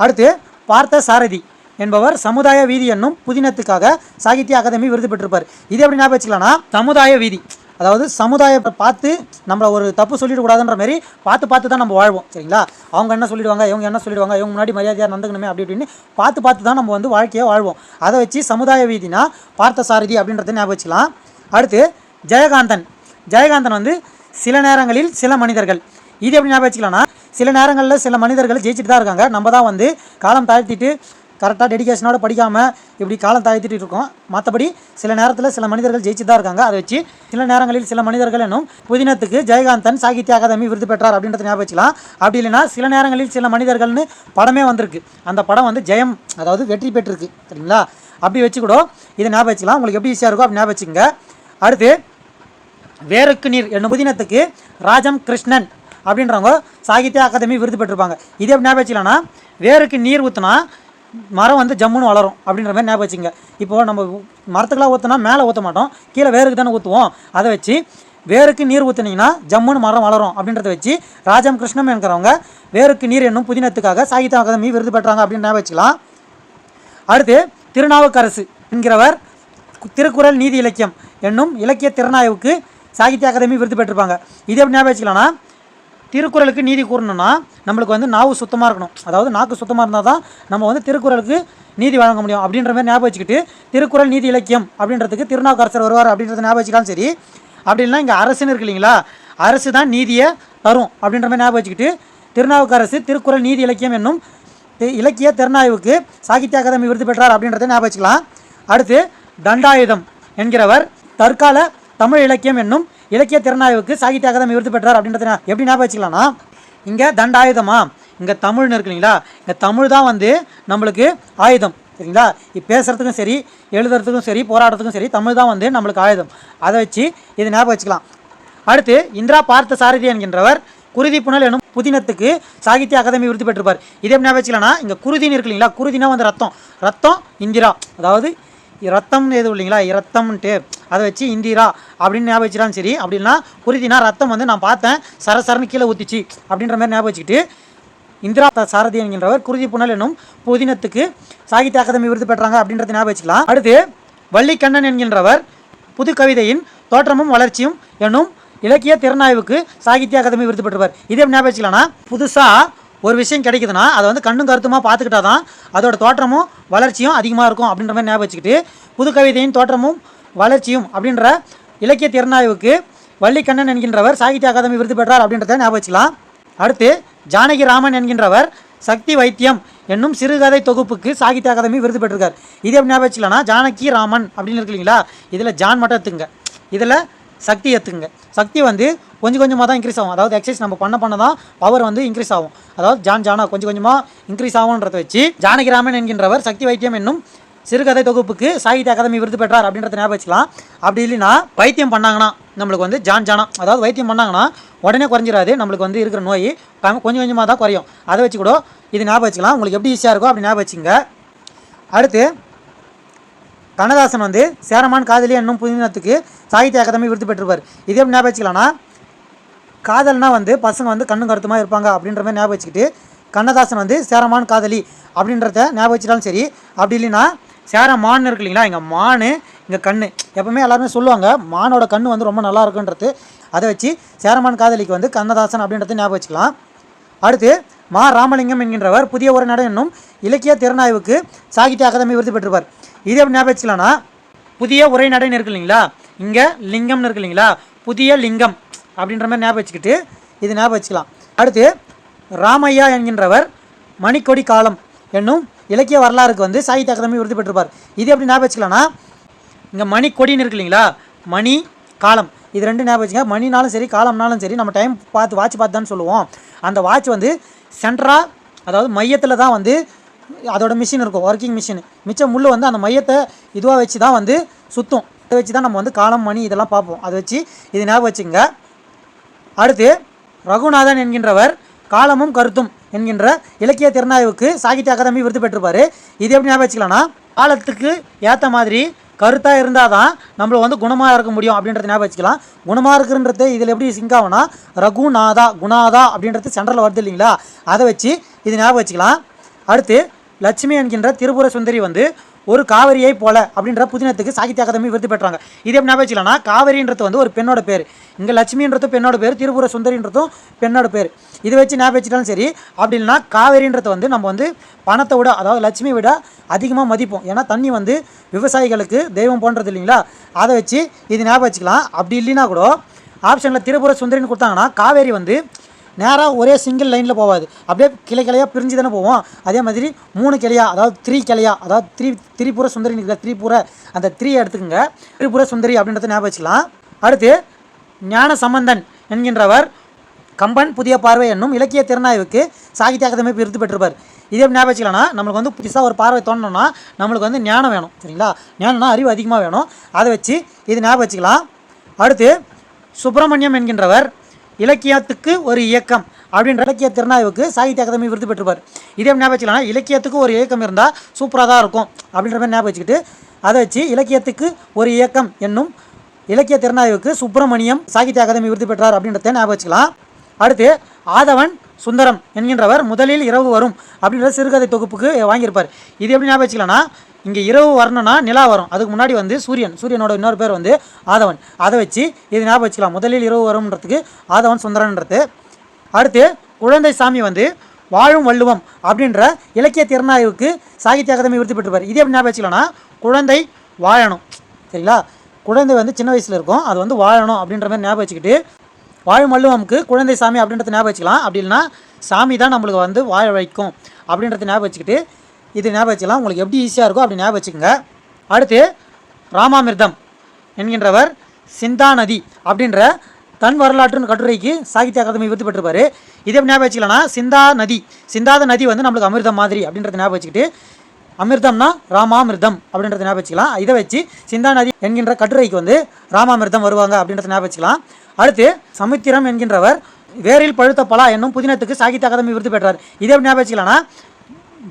அடுத்து பார்த்த சாரதி என்பவர் சமுதாய வீதி என்னும் புதினத்துக்காக சாகித்ய அகாதமி விருது பெற்றிருப்பார். இது எப்படி ஞாபகம் வச்சுக்கலாம்னா சமுதாய வீதி. அதாவது சமுதாயத்தை பார்த்து நம்மளை ஒரு தப்பு சொல்லிடக்கூடாதுன்ற மாதிரி பார்த்து பார்த்து தான் நம்ம வாழ்வோம் சரிங்களா? அவங்க என்ன சொல்லிடுவாங்க இவங்க என்ன சொல்லிடுவாங்க இவங்க முன்னாடி மரியாதையாக நடந்துக்கணுமே அப்படி இப்படின்னு பார்த்து பார்த்து தான் நம்ம வந்து வாழ்க்கையை வாழ்வோம். அதை வச்சு சமுதாய வீதினா பார்த்த சாரதி அப்படின்றத ஞாபகம் வச்சுக்கலாம். அடுத்து ஜெயகாந்தன். ஜெயகாந்தன் வந்து சில நேரங்களில் சில மனிதர்கள். இது எப்படி ஞாபகம் வச்சுக்கலாம்னா சில நேரங்களில் சில மனிதர்கள் ஜெயிச்சுட்டு தான் இருக்காங்க. நம்ம தான் வந்து காலம் தாழ்த்திட்டு கரெக்டாக டெடிகேஷனோட படிக்காமல் இப்படி காலம் தாழ்த்திட்டு இருக்கோம். மற்றபடி சில நேரத்தில் சில மனிதர்கள் ஜெயிச்சு தான் இருக்காங்க. அதை வச்சு சில நேரங்களில் சில மனிதர்கள் என்னும் புதினத்துக்கு ஜெயகாந்தன் சாகித்ய அகாதமி விருது பெற்றார் அப்படின்றத ஞாபகம் வச்சுக்கலாம். அப்படி இல்லைனா சில நேரங்களில் சில மனிதர்கள்னு படமே வந்திருக்கு. அந்த படம் வந்து ஜெயம் அதாவது வெற்றி பெற்றிருக்கு. சரிங்களா? அப்படி வச்சு கூட இதை ஞாபகம் வச்சுக்கலாம். உங்களுக்கு எப்படி ஈஸியாக இருக்கோ அப்படி ஞாபகம் வச்சுங்க அடுத்து வேருக்கு நீர் என்னும் புதினத்துக்கு ராஜம் கிருஷ்ணன் அப்படின்றவங்க சாகித்ய அகாதமி விருது பெற்றிருப்பாங்க. இது எப்படி ஞாபகம் வச்சுக்கலாம்னா வேருக்கு நீர் ஊற்றினா மரம் வந்து ஜம்முன்னு வளரும் அப்படின்ற மாதிரி ஞாபகம் வச்சுங்க இப்போ நம்ம மரத்துக்கெல்லாம் ஊற்றினா மேலே ஊற்ற மாட்டோம் கீழே வேருக்கு தானே ஊற்றுவோம் அதை வச்சு வேருக்கு நீர் ஊற்றுனீங்கன்னா ஜம்முன்னு மரம் வளரும் அப்படின்றத வச்சு ராஜம் கிருஷ்ணம் என்கிறவங்க வேருக்கு நீர் என்னும் புதினத்துக்காக சாகித்ய அகாதமி விருது பெற்றாங்க அப்படின்னு ஞாபகம் வச்சுக்கலாம். அடுத்து திருநாவுக்கரசு என்கிறவர் திருக்குறள் நீதி இலக்கியம் என்னும் இலக்கிய திறனாய்வுக்கு சாகித்ய அகாதமி விருது பெற்றிருப்பாங்க. இது எப்படி ஞாபகம் வச்சுக்கலாம்னா திருக்குறளுக்கு நீதி கூறணும்னா நம்மளுக்கு வந்து நாவு சுத்தமாக இருக்கணும். அதாவது நாக்கு சுத்தமாக இருந்தால் தான் நம்ம வந்து திருக்குறளுக்கு நீதி வழங்க முடியும் அப்படின்ற மாதிரி ஞாபகம் வச்சுக்கிட்டு திருக்குறள் நீதி இலக்கியம் அப்படின்றதுக்கு திருநாவுக்கரசர் வருவார் அப்படின்றத ஞாபகம் வச்சுக்கலாம் சரி. அப்படின்னா இங்கே அரசுன்னு இருக்கு இல்லைங்களா? அரசு தான் நீதியை தரும் அப்படின்ற மாதிரி ஞாபகம் வச்சுக்கிட்டு திருநாவுக்கரசு திருக்குறள் நீதி இலக்கியம் என்னும் இலக்கிய திறனாய்வுக்கு சாகித்ய அகாதமி விருது பெற்றார் அப்படின்றத ஞாபகம் வச்சுக்கலாம். அடுத்து தண்டாயுதம் என்கிறவர் தற்கால தமிழ் இலக்கியம் என்னும் இலக்கிய திறனாய்வுக்கு சாகித்ய அகாதமி விருது பெற்றார் அப்படின்றத நான் எப்படி ஞாபகம் வச்சுக்கலாம்னா இங்கே தண்டாயுதமா? இங்கே தமிழ்னு இருக்கு இல்லைங்களா? இங்கே தமிழ் தான் வந்து நம்மளுக்கு ஆயுதம் சரிங்களா? இப்போ பேசுகிறதுக்கும் சரி எழுதுறதுக்கும் சரி போராடுறதுக்கும் சரி தமிழ் தான் வந்து நம்மளுக்கு ஆயுதம். அதை வச்சு இதை ஞாபகம் வச்சுக்கலாம். அடுத்து இந்திரா பார்த்த சாரதி என்கின்றவர் குருதி புனல் எனும் புதினத்துக்கு சாகித்ய அகாதமி விருது பெற்றிருப்பார். இதே ஞாபகம் வச்சுக்கலாம்னா இங்கே குருதின்னு இருக்கு இல்லைங்களா? குருதினா வந்து ரத்தம். ரத்தம் இந்திரா அதாவது ரத்தம்னு எதுவும் இல்லைங்களா? ரத்தம்ன்ட்டு அதை வச்சு இந்திரா அப்படின்னு ஞாபகம் வச்சுட்டாலும் சரி அப்படின்னா குருதினா ரத்தம் வந்து நான் பார்த்தேன் சரசரன்னு கீழே ஊற்றிச்சு அப்படின்ற மாதிரி ஞாபகம் வச்சுக்கிட்டு இந்திரா சாரதி என்கின்றவர் குருதி புனல் என்னும் புதினத்துக்கு சாகித்ய அகாதமி விருது பெற்றாங்க அப்படின்றத ஞாபகம் வச்சுக்கலாம். அடுத்து வள்ளிக்கண்ணன் என்கின்றவர் புது கவிதையின் தோற்றமும் வளர்ச்சியும் என்னும் இலக்கிய திறனாய்வுக்கு சாகித்ய அகாதமி விருது பெற்றவர். இதே ஞாபகம் வச்சுக்கலாம்னா புதுசாக ஒரு விஷயம் கிடைக்குதுன்னா அதை வந்து கண்ணும் கருத்துமாக பார்த்துக்கிட்டா தான் அதோட தோற்றமும் வளர்ச்சியும் அதிகமாக இருக்கும் அப்படின்ற மாதிரி ஞாபகம் வச்சுக்கிட்டு புது கவிதையின் தோற்றமும் வளர்ச்சியும் அப்படின்ற இலக்கிய திறனாய்வுக்கு வள்ளிக்கண்ணன் என்கின்றவர் சாகித்ய அகாதமி விருது பெற்றார் அப்படின்றத ஞாபகம் வச்சுக்கலாம். அடுத்து ஜானகி ராமன் என்கின்றவர் சக்தி வைத்தியம் என்னும் சிறுகதை தொகுப்புக்கு சாகித்ய அகாதமி விருது பெற்றிருக்கார். இது எப்படி ஞாபகம் வச்சுக்கலாம்னா ஜானகி ராமன் அப்படின்னு இருக்கு இல்லைங்களா? இதில் ஜான் மட்டும் எடுத்துங்க இதில் சக்தி எடுத்துங்க சக்தி வந்து கொஞ்சம் கொஞ்சமாக தான் இன்க்ரீஸ் ஆகும். அதாவது எக்ஸசைஸ் நம்ம பண்ண பண்ண தான் பவர் வந்து இன்க்ரீஸ் ஆகும். அதாவது ஜான் ஜானா கொஞ்சம் கொஞ்சமாக இன்க்ரீஸ் ஆகுன்றதை வச்சு ஜானகிராமன் என்கின்றவர் சக்தி வைத்தியம் என்னும் சிறுகதை தொகுப்புக்கு சாகித்ய அகாதமி விருது பெற்றார் அப்படின்றத ஞாபகம் வச்சுக்கலாம். அப்படி இல்லைன்னா வைத்தியம் பண்ணாங்கன்னா நம்மளுக்கு வந்து ஜான் ஜானா அதாவது வைத்தியம் பண்ணாங்கன்னா உடனே குறைஞ்சிடாது நம்மளுக்கு வந்து இருக்கிற நோய் கொஞ்சம் கொஞ்சமாக தான் குறையும். அதை வச்சு கூட இது ஞாபகம் வச்சுக்கலாம். உங்களுக்கு எப்படி ஈஸியாக இருக்கோ அப்படி ஞாபகம் வச்சுங்க. அடுத்து கண்ணதாசன் வந்து சேரமான் காதலி என்னும் புதினத்துக்கு சாகித்ய அகாதமி விருது பெற்றிருப்பார். இதே ஞாபகம் வச்சுக்கலாம்னா காதல்னா வந்து பசங்க வந்து கண்ணும் கருத்துமாக இருப்பாங்க அப்படின்ற மாதிரி ஞாபகம் வச்சுக்கிட்டு கண்ணதாசன் வந்து சேரமான் காதலி அப்படின்றத ஞாபகம் வச்சுட்டாலும் சரி அப்படி இல்லைன்னா சேர மான் இருக்கு இல்லைங்களா? இங்கே மான் இங்கே கண்ணு. எப்பவுமே எல்லாருமே சொல்லுவாங்க மானோட கண்ணு வந்து ரொம்ப நல்லா இருக்குன்றது. அதை வச்சு சேரமான் காதலிக்கு வந்து கண்ணதாசன் அப்படின்றத ஞாபகம் வச்சுக்கலாம். அடுத்து மா ராமலிங்கம் என்கின்றவர் புதிய உரைநடை என்னும் இலக்கிய திறனாய்வுக்கு சாகித்ய அகாதமி விருது பெற்றிருப்பார். இதே எப்படி ஞாபகம் வச்சுக்கலாம்னா புதிய உரைநடைன்னு இருக்கு இல்லைங்களா? இங்கே லிங்கம்னு இருக்கு இல்லைங்களா? புதிய லிங்கம் அப்படின்ற மாதிரி ஞாபகம் வச்சுக்கிட்டு இது ஞாபகம் வச்சுக்கலாம். அடுத்து ராமையா என்கின்றவர் மணிக்கொடி காலம் என்னும் இலக்கிய வரலாறுக்கு வந்து சாகித்ய அகாதமி விருது பெற்றிருப்பார். இது எப்படி ஞாபகம் வச்சுக்கலாம்னா இங்கே மணி கொடின்னு இருக்கு இல்லைங்களா? மணி காலம். இது ரெண்டு ஞாபகம் வச்சுங்க. மணினாலும் சரி காலம்னாலும் சரி நம்ம டைம் பார்த்து வாட்ச் பார்த்து தான் சொல்லுவோம். அந்த வாட்ச் வந்து சென்ட்ரா அதாவது மையத்தில் தான் வந்து அதோட மிஷின் இருக்கும் ஒர்க்கிங் மிஷின் மிச்சம் முள்ளு வந்து அந்த மையத்தை இதுவாக வச்சு தான் வந்து சுற்றும் அதை வச்சு தான் நம்ம வந்து காலம் மணி இதெல்லாம் பார்ப்போம். அதை வச்சு இது ஞாபகம் வச்சுங்க அடுத்து ரகுநாதன் என்கின்றவர் காலமும் கருத்தும் என்கின்ற இலக்கிய திறனாய்வுக்கு சாகித்ய அகாதமி விருது பெற்றிருப்பார். இது எப்படி ஞாபகம் வச்சுக்கலாம்னா காலத்துக்கு ஏற்ற மாதிரி கருத்தாக இருந்தால் தான் நம்மளை வந்து குணமாக இருக்க முடியும் அப்படின்றத ஞாபகம் வச்சுக்கலாம். குணமாக இருக்குன்றது இதில் எப்படி சிங்க் ஆகும்னா ரகுநாதா குணாதா அப்படின்றது சென்டரில் வருது இல்லைங்களா? அதை வச்சு இது ஞாபகம் வச்சுக்கலாம். அடுத்து லட்சுமி என்கின்ற திரிபுர சுந்தரி வந்து ஒரு காவிரியை போல அப்படின்ற புதினத்துக்கு சாகித்ய அகாதமி விருது பெற்றாங்க. இது எப்படி ஞாபகம் வச்சுக்கலாம்னா காவிரின்றது வந்து ஒரு பெண்ணோட பேர். இங்கே லட்சுமின்றது பெண்ணோட பேர் திருபுர சுந்தரின்றதும் பெண்ணோட பேர். இதை வச்சு ஞாபகம் வச்சுட்டாலும் சரி அப்படி இல்லைன்னா காவேரின்றது வந்து நம்ம வந்து பணத்தை விட அதாவது லட்சுமி விட அதிகமாக மதிப்போம். ஏன்னா தண்ணி வந்து விவசாயிகளுக்கு தெய்வம் போன்றது இல்லைங்களா? அதை வச்சு இது ஞாபகம் வச்சுக்கலாம். அப்படி இல்லைன்னா கூட ஆப்ஷனில் திருபுர சுந்தரின்னு கொடுத்தாங்கன்னா காவேரி வந்து நேராக ஒரே சிங்கிள் லைனில் போகாது அப்படியே கிளை கிளையாக பிரிஞ்சு தானே போவோம். அதே மாதிரி மூணு கிளையா அதாவது த்ரீ கிளையா அதாவது த்ரீ திரிபுர சுந்தரி இருக்கிற திரிபுர அந்த த்ரீ எடுத்துக்கோங்க. திரிபுர சுந்தரி அப்படின்றத ஞாபகம் வச்சுக்கலாம். அடுத்து ஞான சம்பந்தன் என்கின்றவர் கம்பன் புதிய பார்வை என்னும் இலக்கிய திறனாய்வுக்கு சாகித்ய அகாதமி விருது பெற்றிருப்பார். இதே ஞாபகம் வச்சுக்கலாம்னா நம்மளுக்கு வந்து புதுசாக ஒரு பார்வை தோணணும்னா நம்மளுக்கு வந்து ஞானம் வேணும் சரிங்களா? ஞானம்னா அறிவு அதிகமாக வேணும். அதை வச்சு இது ஞாபகம் வச்சுக்கலாம். அடுத்து சுப்பிரமணியம் என்கின்றவர் இலக்கியத்துக்கு ஒரு இயக்கம் அப்படின்ற இலக்கிய திறனாய்வுக்கு சாகித்ய அகாதமி விருது பெற்றுப்பார். இதே ஞாபகம் வச்சுக்கலாம் இலக்கியத்துக்கு ஒரு இயக்கம் இருந்தால் சூப்பராக தான் இருக்கும் அப்படின்ற மாதிரி ஞாபகம் வச்சுக்கிட்டு அதை வச்சு இலக்கியத்துக்கு ஒரு இயக்கம் என்னும் இலக்கிய திறனாய்வுக்கு சுப்பிரமணியம் சாகித்ய அகாதமி விருது பெற்றார் அப்படின்றத ஞாபகம் வச்சுக்கலாம். அடுத்து ஆதவன் சுந்தரம் என்கின்றவர் முதலில் இரவு வரும் அப்படின்ற சிறுகதை தொகுப்புக்கு வாங்கியிருப்பார். இது எப்படி ஞாபகம் வச்சுக்கலாம்னா இங்கே இரவு வரணும்னா நிலா வரும். அதுக்கு முன்னாடி வந்து சூரியன். சூரியனோட இன்னொரு பேர் வந்து ஆதவன். அதை வச்சு இது ஞாபகம் வச்சுக்கலாம். முதலில் இரவு வரும்ன்றதுக்கு ஆதவன் சுந்தரன்றது. அடுத்து குழந்தை சாமி வந்து வாழும் வள்ளுவம் அப்படின்ற இலக்கிய திறனாய்வுக்கு சாகித்ய அகாதமி விருது பெற்றிருப்பார். இது எப்படி ஞாபகம் வச்சுக்கலாம்னா குழந்தை வாழணும். சரிங்களா? குழந்தை வந்து சின்ன வயசில் இருக்கும். அது வந்து வாழணும் அப்படின்ற மாதிரி ஞாபகம் வச்சுக்கிட்டு வாழும் வள்ளுவம்க்கு குழந்தை சாமி அப்படின்றத ஞாபகம் வச்சுக்கலாம். அப்படின்னா சாமி தான் நம்மளுக்கு வந்து வாழ வைக்கும் அப்படின்றத ஞாபகம் வச்சுக்கிட்டு இது ஞாபகம் வச்சுக்கலாம். உங்களுக்கு எப்படி ஈஸியாக இருக்கோ அப்படி ஞாபகம் வச்சுக்கோங்க. அடுத்து ராமாமிர்தம் என்கின்றவர் சிந்தா நதி அப்படின்ற தன் வரலாற்றுன்னு கட்டுரைக்கு சாகித்ய அகாதமி விருது பெற்றிருப்பாரு. இதே ஞாபகம் வச்சுக்கலாம்னா சிந்தா நதி சிந்தாத நதி வந்து நம்மளுக்கு அமிர்தம் மாதிரி அப்படின்றத ஞாபகம் வச்சுக்கிட்டு அமிர்தம்னா ராமாமிர்தம் அப்படின்றத ஞாபகம் வச்சுக்கலாம். இதை வச்சு சிந்தா நதி என்கின்ற கட்டுரைக்கு வந்து ராமாமிர்தம் வருவாங்க அப்படின்றத ஞாபகம் வச்சுக்கலாம். அடுத்து சமுத்திரம் என்கின்றவர் வேரில் பழுத்த பலா என்னும் புதினத்துக்கு சாகித்ய அகாதமி விருது பெற்றார். இதே எப்படி ஞாபகம் வச்சுக்கலாம்னா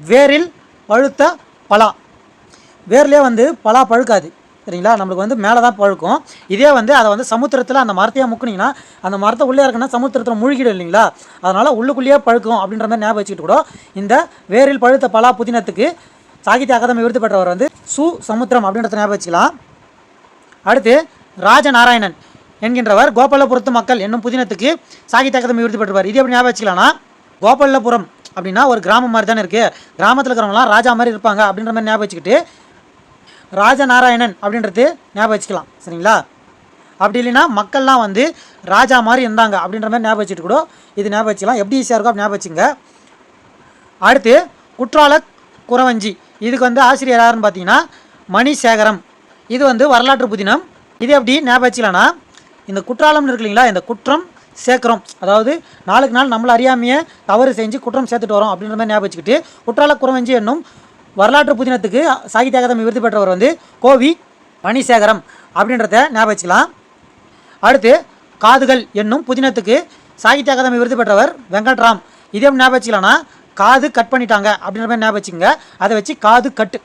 வேரில் பழுத்த பலா. வேர்லேயே வந்து பலா பழுக்காது. சரிங்களா? நம்மளுக்கு வந்து மேலே தான் பழுக்கும். இதே வந்து அதை வந்து சமுத்திரத்தில் அந்த மரத்தையே முக்குனிங்கன்னா அந்த மரத்தை உள்ளே இருக்குன்னா சமுத்திரத்தில் முழுகிடும் இல்லைங்களா? அதனால் உள்ளுக்குள்ளேயே பழுக்கும் அப்படின்ற மாதிரி ஞாபகம் வச்சுக்கிட்டு கூட இந்த வேரில் பழுத்த பலா புதினத்துக்கு சாகித்ய அகாதமி விருது பெற்றவர் வந்து சு சமுத்திரம் அப்படின்றத ஞாபகம் வச்சுக்கலாம். அடுத்து ராஜநாராயணன் என்கின்றவர் கோபாலபுரத்து மக்கள் என்னும் புதினத்துக்கு சாகித்ய அகாதமி விருது பெற்றவர். இது எப்படி ஞாபகம் வச்சுக்கலாம்னா கோபாலபுரம் அப்படின்னா ஒரு கிராமம் மாதிரி தானே இருக்குது கிராமத்தில் இருக்கிறவங்களாம் ராஜா மாதிரி இருப்பாங்க அப்படின்ற மாதிரி ஞாபகம் வச்சுக்கிட்டு ராஜநாராயணன் அப்படின்றது ஞாபகம் வச்சுக்கலாம். சரிங்களா? அப்படி இல்லைன்னா மக்கள்லாம் வந்து ராஜா மாதிரி இருந்தாங்க அப்படின்ற மாதிரி ஞாபகம் வச்சுட்டு கூட இது ஞாபகம் வச்சுக்கலாம். எப்படி ஈஸியாக இருக்கும் அப்படி ஞாபகம் வச்சுங்க. அடுத்து குற்றால குறவஞ்சி இதுக்கு வந்து ஆசிரியர் யாருன்னு பார்த்தீங்கன்னா மணிசேகரம். இது வந்து வரலாற்று புதினம். இது எப்படி ஞாபகம் வச்சுக்கலாம்னா இந்த குற்றாலம்னு இருக்கு இல்லைங்களா இந்த குற்றம் சேர்க்குறோம். அதாவது நாளுக்கு நாள் நம்மளை அறியாமையே தவறு செஞ்சு குற்றம் சேர்த்துட்டு வரோம் அப்படின்ற மாதிரி ஞாபகம் வச்சுக்கிட்டு குற்றால குறவஞ்சி என்னும் வரலாற்று புதினத்துக்கு சாகித்ய அகாதமி விருது பெற்றவர் வந்து கோவி மணிசேகரம் அப்படின்றத ஞாபகம் வச்சுக்கலாம். அடுத்து காதுகள் என்னும் புதினத்துக்கு சாகித்ய அகாதமி விருது பெற்றவர் வெங்கட்ராம். இதே எப்படி ஞாபகம் வச்சுக்கலாம்னா காது கட் பண்ணிட்டாங்க அப்படின்ற மாதிரி ஞாபகம் அதை வச்சு காது கட்டு.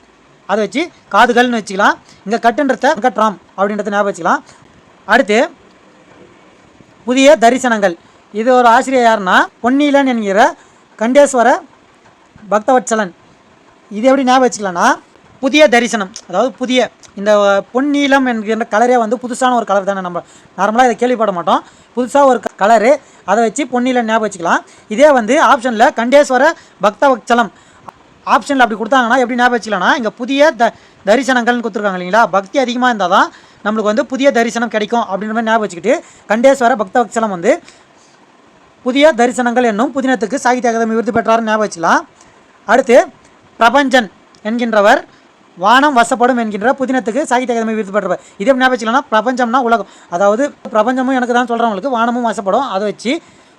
அதை வச்சு காதுகள்னு வச்சுக்கலாம். இங்கே கட்டுன்றத வெங்கட்ராம் அப்படின்றத ஞாபகம் வச்சுக்கலாம். அடுத்து புதிய தரிசனங்கள். இது ஒரு ஆசிரியர் யாருன்னா பொன்னீலன் என்கிற கண்டேஸ்வர பக்தவத்சலன். இது எப்படி ஞாபகம் வச்சுக்கலாம்னா புதிய தரிசனம் அதாவது புதிய இந்த பொன்னீலம் என்கின்ற கலரே வந்து புதுசான ஒரு கலர் தானே நம்ம நார்மலாக இதை கேள்விப்பட மாட்டோம். புதுசாக ஒரு கலரு அதை வச்சு பொன்னீலம் ஞாபகம் வச்சுக்கலாம். இதே வந்து ஆப்ஷனில் கண்டேஸ்வர பக்தவச்சலம் ஆப்ஷனில் அப்படி கொடுத்தாங்கன்னா எப்படி ஞாபகம் வச்சுக்கலாம்னா இங்கே புதிய த தரிசனங்கள்னு கொடுத்துருக்காங்க இல்லைங்களா? பக்தி அதிகமாக இருந்தால் தான் நம்மளுக்கு வந்து புதிய தரிசனம் கிடைக்கும் அப்படின்ற மாதிரி ஞாபகம் வச்சுக்கிட்டு கண்டேஸ்வர பக்தவத்சலம் வந்து புதிய தரிசனங்கள் என்னும் புதினத்துக்கு சாகித்ய அகாதமி விருது பெற்றார் ஞாபகம் வச்சுக்கலாம். அடுத்து பிரபஞ்சன் என்கின்றவர் வானம் வசப்படும் என்கின்ற புதினத்துக்கு சாகித்ய அகாதமி விருது பெற்றவர். இதே எப்படி ஞாபகம் வச்சுக்கலாம்னா பிரபஞ்சம்னா உலகம். அதாவது பிரபஞ்சமும் எனக்கு தான் சொல்கிறவங்களுக்கு வானமும் வசப்படும். அதை வச்சு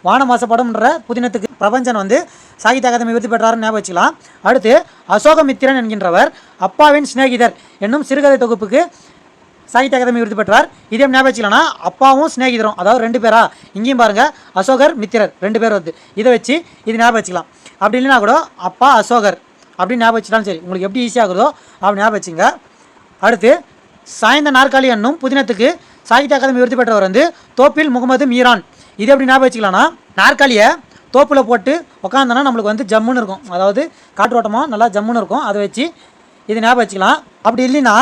வானம் வசப்படும்ன்ற புதினத்துக்கு பிரபஞ்சன் வந்து சாகித்ய அகாதமி விருது பெற்றார்னு ஞாபகம் வச்சுக்கலாம். அடுத்து அசோகமித்திரன் என்கின்றவர் அப்பாவின் சிநேகிதர் என்னும் சிறுகதை தொகுப்புக்கு சாகித்ய அகாதமி விருது பெற்றார் இதே ஞாபகம் அப்பாவும் சிநேகிதரும் அதாவது ரெண்டு பேரா? இங்கேயும் பாருங்க அசோகர் மித்திரர் ரெண்டு பேர் வருது. இதை வச்சு இது ஞாபகம் வச்சுக்கலாம். அப்படி இல்லைனா கூட அப்பா அசோகர் அப்படின்னு ஞாபகம் வச்சுட்டாலும் சரி உங்களுக்கு எப்படி ஈஸியாகுதோ அப்படி ஞாபகம் வச்சுங்க. அடுத்து சாய்ந்த நாற்காலி என்னும் புதினத்துக்கு சாகித்ய அகாதமி விருது பெற்றவர் வந்து தோப்பில் முகமது மீரான். இது எப்படி ஞாபகம் வச்சுக்கலாம்னா நாற்காலியை தோப்பில் போட்டு உட்காந்தோன்னா நம்மளுக்கு வந்து ஜம்முன்னு இருக்கும். அதாவது காற்றோட்டமாக நல்லா ஜம்முன்னு இருக்கும். அதை வச்சு இது ஞாபகம் வச்சுக்கலாம். அப்படி இல்லைன்னா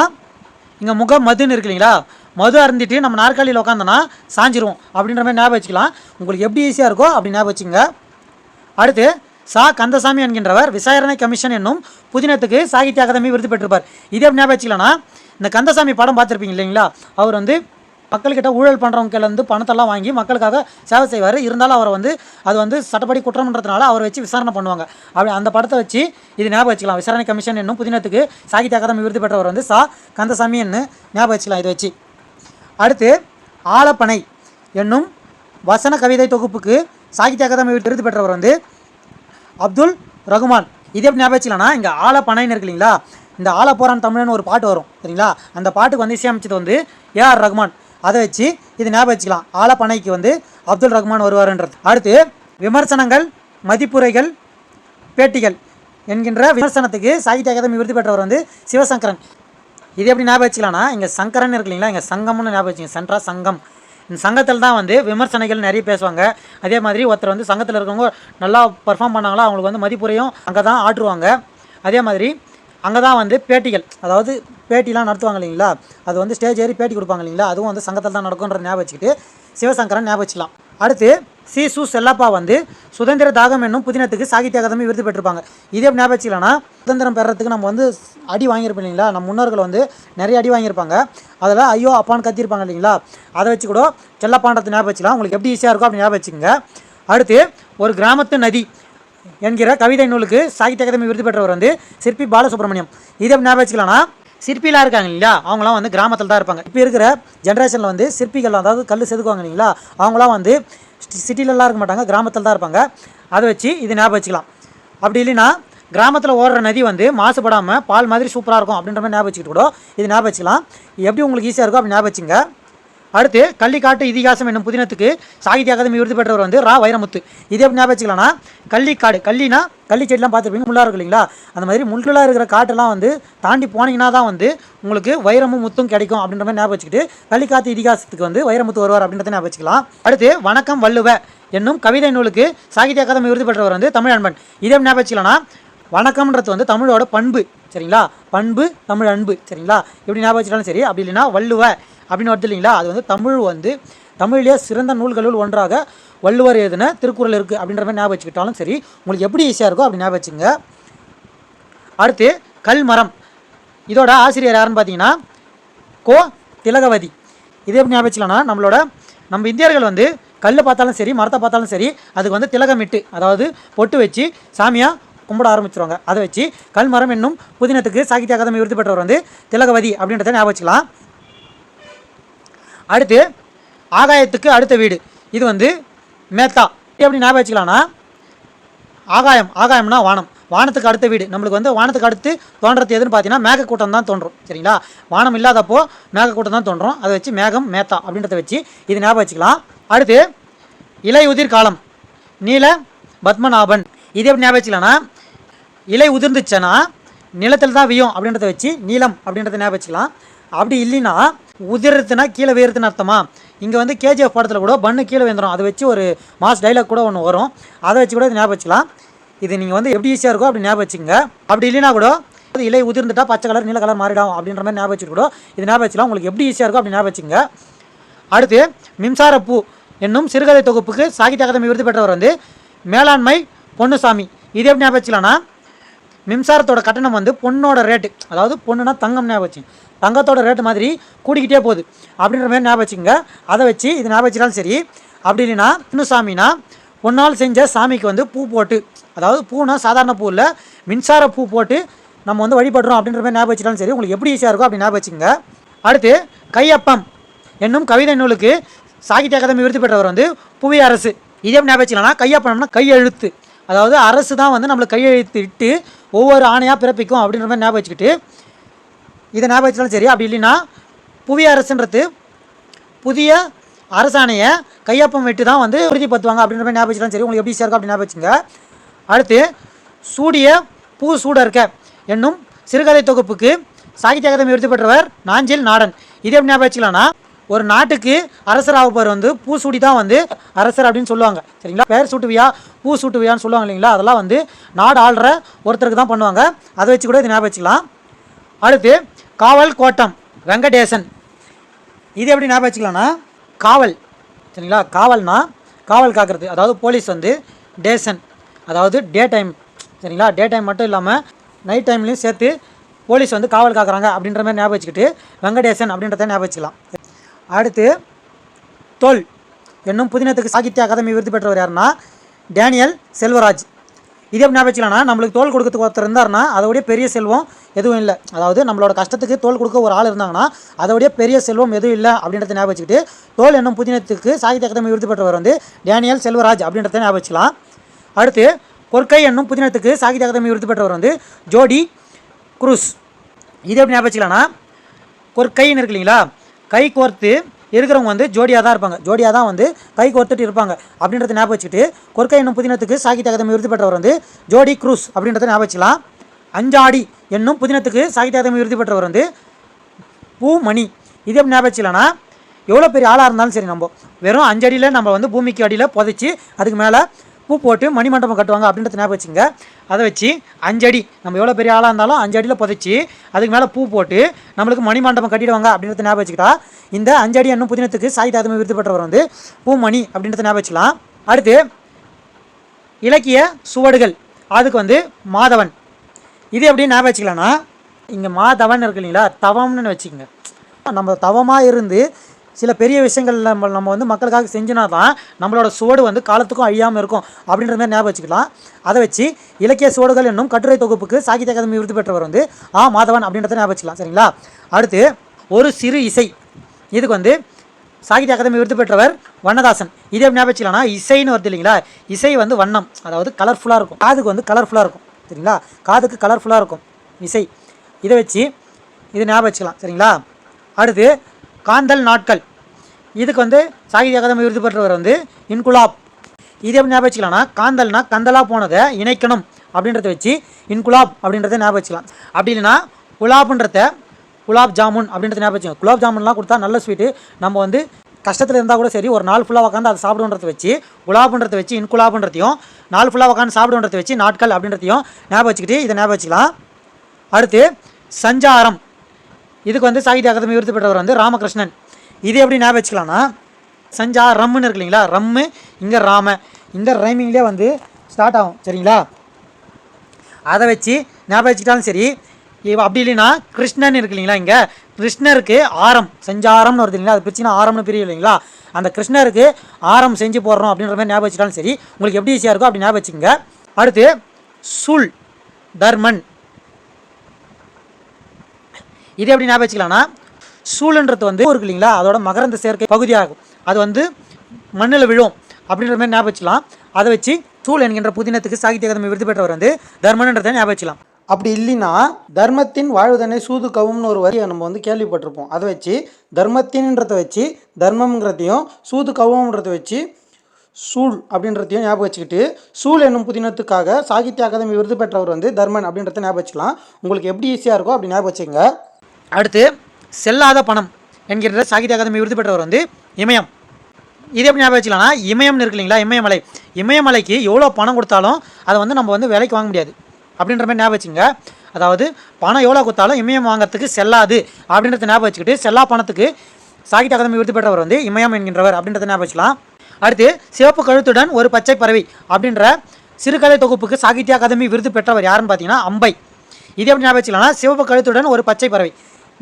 இங்கே முக மதுன்னு இருக்கு இல்லைங்களா? மது அருந்திட்டு நம்ம நாற்காலியில் உட்காந்தோன்னா சாஞ்சிருவோம் அப்படின்ற மாதிரி ஞாபகம் வச்சுக்கலாம். உங்களுக்கு எப்படி ஈஸியாக இருக்கோ அப்படி ஞாபகம் வச்சுங்க அடுத்து சா கந்தசாமி என்கின்றவர் விசாரணை கமிஷன் என்னும் புதினத்துக்கு சாகித்ய அகாதமி விருது பெற்றிருப்பார். இதே எப்படி ஞாபகம் வச்சுக்கலாம்னா இந்த கந்தசாமி படம் பார்த்துருப்பீங்க இல்லைங்களா? அவர் வந்து மக்கள்கிட்ட ஊழல் பண்ணுறவங்க பணத்தெல்லாம் வாங்கி மக்களுக்காக சேவை செய்வார். இருந்தாலும் அவரை வந்து அது வந்து சட்டப்படி குற்றம்ன்றதுனால அவரை வச்சு விசாரணை பண்ணுவாங்க. அப்படி அந்த படத்தை வச்சு இது ஞாபகம் வச்சுக்கலாம். விசாரணை கமிஷன் என்னும் புதினத்துக்கு சாகித்ய அகாதமி விருது பெற்றவர் வந்து சா. கந்தசாமி என்ன ஞாபகம் வச்சுக்கலாம் இதை வச்சு. அடுத்து ஆலப்பனை என்னும் வசன கவிதை தொகுப்புக்கு சாகித்ய அகாதமி விருது பெற்றவர் வந்து அப்துல் ரகுமான். இது எப்படி ஞாபகம் வச்சுக்கலாம்னா இங்கே ஆலப்பனைன்னு இருக்கு இல்லைங்களா? இந்த ஆலப்போரான் தமிழன் ஒரு பாட்டு வரும் சரிங்களா? அந்த பாட்டுக்கு வந்து இசையமைச்சது வந்து ஏஆர் ரகுமான். அதை வச்சு இது ஞாபகம் வச்சுக்கலாம். ஆலப்பனைக்கு வந்து அப்துல் ரகுமான் வருவாருன்றது. அடுத்து விமர்சனங்கள் மதிப்புரைகள் பேட்டிகள் என்கின்ற விமர்சனத்துக்கு சாகித்ய அகாதமி விருது பெற்றவர் வந்து சிவசங்கரன். இது எப்படி ஞாபகம் வச்சுக்கலாம்னா இங்கே சங்கரன் இருக்கு இல்லைங்களா? இங்கே சங்கம்னு ஞாபகம் வச்சுங்க சென்ட்ரா சங்கம். இந்த சங்கத்தில் தான் வந்து விமர்சனைகள் நிறைய பேசுவாங்க. அதே மாதிரி ஒருத்தர் வந்து சங்கத்தில் இருக்கவங்க நல்லா பர்ஃபார்ம் பண்ணாங்களோ அவங்களுக்கு வந்து மதிப்புரையும் அங்கே தான் ஆற்றுவாங்க. அதே மாதிரி அங்கே தான் வந்து பேட்டிகள். அதாவது பேட்டிலாம் நடத்துவாங்க இல்லைங்களா? அது வந்து ஸ்டேஜ் ஏறி பேட்டி கொடுப்பாங்க இல்லைங்களா? அதுவும் வந்து சங்கத்தில் தான் நடக்கும்ன்ற ஞாபகம் வச்சுக்கிட்டு சிவசங்கரன் ஞாபகம் வச்சுக்கலாம். அடுத்து சி. சு. செல்லப்பா வந்து சுதந்திர தாகம் என்னும் புதினத்துக்கு சாகித்ய அகாதமி விருது பெற்றிருப்பாங்க. இதே எப்படி ஞாபகம் வச்சுக்கலாம்னா சுதந்திரம் பெறத்துக்கு நம்ம வந்து அடி வாங்கியிருப்போம் இல்லைங்களா? நம்ம முன்னோர்கள் வந்து நிறைய அடி வாங்கியிருப்பாங்க. அதில் ஐயோ அப்பான்னு கத்திருப்பாங்க இல்லைங்களா? அதை வச்சு கூட செல்லப்பான்றது ஞாபகம் வச்சுக்கலாம். உங்களுக்கு எப்படி ஈஸியாக இருக்கும் அப்படி ஞாபகம் வச்சுக்கோங்க. அடுத்து ஒரு கிராமத்து நதி. என்கிற கவிதை நூலுக்கு சாகித்ய அகாதமி விருது பெற்றவர் வந்து சிற்பி பாலசுப்ரமணியம். இதை எப்படி ஞாபகம் வச்சுக்கலாம்னா சிற்பிலாம் இருக்காங்க இல்லையா அவங்களாம் வந்து கிராமத்தில் தான் இருப்பாங்க. இப்போ இருக்கிற ஜென்ரேஷனில் வந்து சிற்பிகள் அதாவது கல் செதுக்குவாங்க இல்லைங்களா? அவங்களாம் வந்து சிட்டிலலாம் இருக்க மாட்டாங்க கிராமத்தில் தான் இருப்பாங்க. அதை வச்சு இது ஞாபகம் வச்சுக்கலாம். அப்படி இல்லைன்னா கிராமத்தில் ஓடுற நதி வந்து மாசுபடாமல் பால் மாதிரி சூப்பராக இருக்கும் அப்படின்ற மாதிரி ஞாபகம் வச்சுக்கிட்டு கூட இது ஞாபகம் வச்சுக்கலாம். எப்படி உங்களுக்கு ஈஸியாக இருக்கோ அப்படி ஞாபகம் வச்சுங்க. அடுத்து கள்ளிக்காட்டு இதிகாசம் என்னும் புதினத்துக்கு சாகித்ய அகாதமி விருது பெற்றவர் வந்து ரா வைரமுத்து. இது எப்படி ஞாபகம் வச்சுக்கலாம்னா கள்ளிக்காடு கள்ளினா கள்ளி செடிலாம் பார்த்துருப்பீங்க முள்ளாக இருக்கு இல்லைங்களா? அந்த மாதிரி முள்ளாக இருக்கிற காட்டெல்லாம் வந்து தாண்டி போனீங்கன்னா தான் வந்து உங்களுக்கு வைரமும் முத்தும் கிடைக்கும் அப்படின்ற மாதிரி ஞாபகம் வச்சுக்கிட்டு கள்ளிக்காட்டு இதிகாசத்துக்கு வந்து வைரமுத்து வருவார் அப்படின்றத ஞாபகம் வச்சுக்கலாம். அடுத்து வணக்கம் வள்ளுவ என்னும் கவிதை நூலுக்கு சாகித்ய அகாதமி விருது பெற்றவர் வந்து தமிழ் அன்பன். இதே ஞாபகம் வச்சுக்கலாம்னா வணக்கம்ன்றது வந்து தமிழோட பண்பு சரிங்களா? பண்பு தமிழ் அன்பு சரிங்களா? எப்படி ஞாபகம் வச்சுட்டாலும் சரி அப்படி இல்லைன்னா வள்ளுவ அப்படின்னு வருது இல்லைங்களா? அது வந்து தமிழ் வந்து தமிழிலே சிறந்த நூல்களுள் ஒன்றாக வள்ளுவர் எழுதின திருக்குறள் இருக்குது அப்படின்ற மாதிரி ஞாபகம் வச்சுக்கிட்டாலும் சரி உங்களுக்கு எப்படி ஈஸியாக இருக்கோ அப்படி ஞாபகம் வச்சுங்க. அடுத்து கல்மரம். இதோட ஆசிரியர் யாருன்னு பார்த்தீங்கன்னா கோ. திலகவதி. இது எப்படி ஞாபகம் வச்சுக்கலாம்னா நம்மளோட நம்ம இந்தியர்கள் வந்து கல் பார்த்தாலும் சரி மரத்தை பார்த்தாலும் சரி அதுக்கு வந்து திலகமிட்டு அதாவது பொட்டு வச்சு சாமியாக கும்பிட ஆரம்பிச்சிருவாங்க. அதை வச்சு கல்மரம் என்னும் புதினத்துக்கு சாகித்ய அகாதமி விருது பெற்றவர் வந்து திலகவதி அப்படின்றத ஞாபகம் வச்சுக்கலாம். அடுத்து ஆகாயத்துக்கு அடுத்த வீடு. இது வந்து மேத்தா. எப்படி ஞாபகம் வச்சுக்கலாம்னா ஆகாயம் ஆகாயம்னா வானம். வானத்துக்கு அடுத்த வீடு. நம்மளுக்கு வந்து வானத்துக்கு அடுத்து தோன்றது எதுன்னு பார்த்தீங்கன்னா மேகக்கூட்டம் தான் தோன்றும். சரிங்களா? வானம் இல்லாதப்போ மேகக்கூட்டம் தான் தோன்றும். அதை வச்சு மேகம் மேத்தா அப்படின்றத வச்சு இது ஞாபகம் வச்சுக்கலாம். அடுத்து இலையுதிர் காலம். நீல பத்மநாபன். இது எப்படி ஞாபகம் வச்சுக்கலாம்னா இலை உதிர்ந்துச்சுன்னா நிலத்தில் தான் வியும் அப்படின்றத வச்சு நீலம் அப்படின்றத ஞாபகம் வச்சுக்கலாம். அப்படி இல்லைன்னா உதிரத்துனா கீழே வேறுதுன்னு அர்த்தமா? இங்கே வந்து கேஜிஎஃப் படத்தில் கூட பண்ணு கீழே வேந்துடும் அதை வச்சு ஒரு மாஸ் டைலாக் கூட ஒன்று வரும். அதை வச்சு கூட இது ஞாபகம் வச்சுக்கலாம். இது நீங்கள் வந்து எப்படி ஈஸியாக இருக்கோ அப்படி ஞாபகம் வச்சுங்க அப்படி இல்லைனா கூட அது இலை உதிர்ந்துட்டா பச்சை கலர் நீல கலர் மாறிடும் அப்படின்ற மாதிரி ஞாபகம் வச்சுட்டு கூட இது ஞாபகம் வச்சுக்கலாம். உங்களுக்கு எப்படி ஈஸியாக இருக்கோ அப்படி ஞாபகம் வச்சுங்க அடுத்து மின்சாரப்பூ என்னும் சிறுகதை தொகுப்புக்கு சாகித்ய அகாதமி விருது பெற்றவர் வந்து மேலாண்மை பொன்னுசாமி. இது எப்படி ஞாபகம் வச்சுக்கலாம்னா மின்சாரத்தோட கட்டணம் வந்து பொண்ணோட ரேட்டு அதாவது பொண்ணுனா தங்கம் ஞாபகம் தங்கத்தோட ரேட்டு மாதிரி கூடிக்கிட்டே போகுது. அப்படின்ற மாதிரி ஞாபகம் வச்சுங்க அதை வச்சு இது ஞாபகம் வச்சுட்டாலும் சரி அப்படி இல்லைன்னா பொன்னுசாமினா பொன்னால் செஞ்ச சாமிக்கு வந்து பூ போட்டு அதாவது பூனா சாதாரண பூ இல்லை மின்சார பூ போட்டு நம்ம வந்து வழிபடுறோம் அப்படின்ற மாதிரி ஞாபகம் வச்சுட்டாலும் சரி உங்களுக்கு எப்படி ஈஸியாக இருக்கும் அப்படி ஞாபகம் வச்சுங்க அடுத்து கையப்பம் என்னும் கவிதை நூலுக்கு சாகித்ய அகாதமி விருது பெற்றவர் வந்து புவி அரசு இதே ஞாபகம் வச்சுக்கலாம்னா கையப்பம்னா கையெழுத்து. அதாவது அரசு தான் வந்து நம்மளுக்கு கையெழுத்து இட்டு ஒவ்வொரு ஆணையாக பிறப்பிக்கும் அப்படின்ற மாதிரி ஞாபகம் வச்சுக்கிட்டு இதை ஞாபகம் வச்சாலும் சரி அப்படி இல்லைன்னா புவி அரசுன்றது புதிய அரசாணையை கையொப்பம் விட்டு தான் வந்து உறுதிப்படுத்துவாங்க அப்படின்ற மாதிரி ஞாபகம் சரி உங்களுக்கு எப்படி சேர்க்கும் இருக்கும் அப்படி ஞாபகம் வச்சுங்க அடுத்து சூடிய பூ சூட இருக்க என்னும் சிறுகதை தொகுப்புக்கு சாகித்ய அகாதமி விருது பெற்றவர் நாஞ்சில் நாடன். இது எப்படி ஞாபகம் வச்சுக்கலாம்னா ஒரு நாட்டுக்கு அரசர் ஆகப்போர் வந்து பூ சூடி தான் வந்து அரசர் அப்படின்னு சொல்லுவாங்க. சரிங்களா? பேர் சூட்டுவியா பூ சூட்டுவியான்னு சொல்லுவாங்க இல்லைங்களா? அதெல்லாம் வந்து நாடு ஆள்ற ஒருத்தருக்கு தான் பண்ணுவாங்க. அதை வச்சு கூட இது ஞாபகம் வச்சுக்கலாம். அடுத்து காவல் கோட்டம் வெங்கடேசன். இது எப்படி ஞாபகம் வச்சுக்கலாம்னா காவல். சரிங்களா? காவல்னா காவல் காக்கிறது. அதாவது போலீஸ் வந்து டேசன். அதாவது டே டைம். சரிங்களா? டே டைம் மட்டும் இல்லாமல் நைட் டைம்லேயும் சேர்த்து போலீஸ் வந்து காவல் காக்குறாங்க அப்படின்ற மாதிரி ஞாபகம் வச்சுக்கிட்டு வெங்கடேசன் அப்படின்றத ஞாபகம் வச்சுக்கலாம். அடுத்து தோல். என்னும் புதினத்துக்கு சாகித்ய அகாதமி விருது பெற்றவர் யாருன்னா டேனியல் செல்வராஜ். இது எப்படி ஞாபகம் நம்மளுக்கு தோல் கொடுக்கறதுக்கு ஒருத்தர் இருந்தாருன்னா அதோடைய பெரிய செல்வம் எதுவும் இல்லை. அதாவது நம்மளோட கஷ்டத்துக்கு தோல் கொடுக்க ஒரு ஆள் இருந்தாங்கன்னா அதோடைய பெரிய செல்வம் எதுவும் இல்லை அப்படின்றத ஞாபகம் வச்சுக்கிட்டு தோல் என்னும் புதினத்துக்கு சாகித்ய அகாதமி விருது பெற்றவர் வந்து டேனியல் செல்வராஜ் அப்படின்றத ஞாபகம் வச்சுக்கலாம். அடுத்து கொற்கை என்னும் புதினத்துக்கு சாகித்ய அகாதமி விருது பெற்றவர் வந்து ஜோடி குரூஸ். இது எப்படி ஞாபகம் வச்சுக்கலாம்னா கொற்கைன்னு இருக்கு இல்லைங்களா? கை கோர்த்து இருக்கிறவங்க வந்து ஜோடியாக தான் இருப்பாங்க. ஜோடியாக தான் வந்து கை கோர்த்துட்டு இருப்பாங்க. அப்படின்றத ஞாபகம் வச்சுட்டு கொற்கை என்னும் புதினத்துக்கு சாகித்ய அகாதமி விருது பெற்றவர் வந்து ஜோடி குரூஸ் அப்படின்றத ஞாபகம் வச்சுக்கலாம். அஞ்சாடி என்னும் புதினத்துக்கு சாகித்ய அகாதமி விருது பெற்றவர் வந்து பூமணி. இது எப்படி ஞாபகம் வச்சுக்கலாம்னா எவ்வளோ பெரிய ஆளாக இருந்தாலும் சரி நம்ம. வெறும் அஞ்சடியில் நம்ம வந்து பூமிக்கு அடியில் புதைச்சி அதுக்கு மேலே பூ போட்டு மணிமண்டபம் கட்டுவாங்க அப்படின்றத ஞாபகம் வச்சுங்க அதை வச்சு அஞ்சடி நம்ம எவ்வளோ பெரிய ஆளாக இருந்தாலும் அஞ்சடியில் புதைச்சி அதுக்கு மேலே பூ போட்டு நம்மளுக்கு மணிமண்டபம் கட்டிடுவாங்க அப்படின்றத ஞாபகம் வச்சுக்கிட்டா. இந்த அஞ்சடி என்னும் புதினத்துக்கு சாகித்ய அகாதமி விருது பெற்றவர் வந்து பூமணி அப்படின்றத ஞாபகம் வச்சுக்கலாம். அடுத்து இலக்கிய சுவடுகள். அதுக்கு வந்து மாதவன். இது எப்படி ஞாபகம் வச்சுக்கலாம்னா இங்கே மாதவன் இருக்கு இல்லைங்களா? தவம்னு வச்சுக்கோங்க. நம்ம தவமாக இருந்து சில பெரிய விஷயங்கள் நம்ம நம்ம வந்து மக்களுக்காக செஞ்சுனா தான் நம்மளோட சுவடு வந்து காலத்துக்கும் அழியாமல் இருக்கும் அப்படின்ற மாதிரி ஞாபகம் வச்சுக்கலாம். அதை வச்சு இலக்கிய சுவடுகள் என்னும் கட்டுரை தொகுப்புக்கு சாகித்ய அகாதமி விருது பெற்றவர் வந்து ஆ. மாதவன் அப்படின்றத ஞாபகம் வச்சுக்கலாம். சரிங்களா? அடுத்து ஒரு சிறு இசை. இதுக்கு வந்து சாகித்ய அகாதமி விருது பெற்றவர் வண்ணதாசன். இதே எப்படி ஞாபகம் வச்சுக்கலாம்னா இசைன்னு வருது இல்லைங்களா? இசை வந்து வண்ணம். அதாவது கலர்ஃபுல்லாக இருக்கும். காதுக்கு வந்து கலர்ஃபுல்லாக இருக்கும். சரிங்களா? காதுக்கு கலர்ஃபுல்லாக இருக்கும் இசை. இதை வச்சு இது ஞாபகம் வச்சுக்கலாம். சரிங்களா? அடுத்து காந்தல் நாட்கள். இதுக்கு வந்து சாகித்ய அகாதமி விருது பெற்றவர் வந்து இன்குலாப். இது எப்படி ஞாபகம் வச்சுக்கலாம்னா காந்தல்னா கந்தலாக போனதை இணைக்கணும் அப்படின்றத வச்சு இன்குலாப் அப்படின்றத ஞாபகம் வச்சுக்கலாம். அப்படி இல்லைன்னா குலாப்ன்றத குலாப் ஜாமுன் அப்படின்றத ஞாபகம் வச்சுக்கோங்க. குலாப் ஜாமுன்லாம் கொடுத்தா நல்ல ஸ்வீட்டு நம்ம வந்து கஷ்டத்தில் இருந்தால் கூட சரி ஒரு நாள் ஃபுல்லாக உட்காந்து அதை சாப்பிடுன்றத வச்சு குலாப்ன்றத வச்சு இன்குலாப்ன்றதையும் நாள் ஃபுல்லாக உட்காந்து சாப்பிடுன்றத வச்சு நாட்கள் அப்படின்றதையும் ஞாபகம் வச்சுக்கிட்டு இதை ஞாபகம் வச்சுக்கலாம். அடுத்து சஞ்சாரம். இதுக்கு வந்து சாகித்ய அகாதமி விருது பெற்றவர் வந்து ராமகிருஷ்ணன். இது எப்படி ஞாபகம் வச்சுக்கலாம்னா சஞ்சா ரம்முன்னு இருக்கு இல்லைங்களா? ரம்மு இங்கே ராம. இந்த ரைமிங்லேயே வந்து ஸ்டார்ட் ஆகும் சரிங்களா? அதை வச்சு ஞாபகம் வச்சுக்கிட்டாலும் சரி அப்படி இல்லைன்னா கிருஷ்ணன் இருக்கு இல்லைங்களா இங்கே? கிருஷ்ணருக்கு ஆரம் செஞ்சாரம்னு வருது இல்லைங்களா? அது பிரிச்சுன்னா ஆரம்னு பிரியும் இல்லைங்களா? அந்த கிருஷ்ணருக்கு ஆரம் செஞ்சு போடுறோம் அப்படின்ற மாதிரி ஞாபகம் வச்சுட்டாலும் சரி உங்களுக்கு எப்படி ஈஸியாக இருக்கோ அப்படி ஞாபகம் வச்சுக்கோங்க. அடுத்து சுல் தர்மன். இது எப்படி ஞாபகம் வச்சுக்கலாம்னா சூழன்றது வந்து இருக்கு இல்லைங்களா? அதோட மகரந்த சேர்க்கை பகுதியாகும். அது வந்து மண்ணில் விழும் அப்படின்ற மாதிரி ஞாபகம் வச்சுக்கலாம். அதை வச்சு சூழ் என்கின்ற புதினத்துக்கு சாகித்ய அகாதமி விருது பெற்றவர் வந்து தர்மன்றதை ஞாபகம் வச்சுக்கலாம். அப்படி இல்லைன்னா தர்மத்தின் வாழ்வதனை சூது கவும்னு ஒரு வரியை நம்ம வந்து கேள்விப்பட்டிருப்போம். அதை வச்சு தர்மத்தின்றதை வச்சு தர்மம்ங்கிறதையும் சூது கவும்ன்றத வச்சு சூழ் அப்படின்றதையும் ஞாபகம் வச்சுக்கிட்டு சூழ் என்னும் புதினத்துக்காக சாகித்ய அகாதமி விருது பெற்றவர் வந்து தர்மன் அப்படின்றத ஞாபகம் வச்சுக்கலாம். உங்களுக்கு எப்படி ஈஸியாக இருக்கோ அப்படி ஞாபகம் வச்சுக்கோங்க. அடுத்து செல்லாத பணம் என்கிற சாகித்ய அகாதமி விருது பெற்றவர் வந்து இமயம். இது எப்படி ஞாபகம் வச்சுக்கலாம்னா இமயம்னு இருக்கு இல்லைங்களா? இமயமலை. இமயமலைக்கு எவ்வளோ பணம் கொடுத்தாலும் அதை வந்து நம்ம வந்து விலைக்கு வாங்க முடியாது. அப்படின்ற மாதிரி ஞாபகம் வச்சுங்க அதாவது பணம் எவ்வளோ கொடுத்தாலும் இமயம் வாங்குறதுக்கு செல்லாது அப்படின்றத ஞாபகம் வச்சுக்கிட்டு செல்லா பணத்துக்கு சாகித்ய அகாதமி விருது பெற்றவர் வந்து இமயம் என்கின்றவர் அப்படின்றத ஞாபகம் வச்சுக்கலாம். அடுத்து சிவப்பு கழுத்துடன் ஒரு பச்சை பறவை அப்படின்ற சிறுகதை தொகுப்புக்கு சாகித்ய அகாதமி விருது பெற்றவர் யாருன்னு பார்த்தீங்கன்னா அம்பை. இது எப்படி ஞாபகம் வச்சுக்கலாம்னா சிவப்பு கழுத்துடன் ஒரு பச்சை பறவை.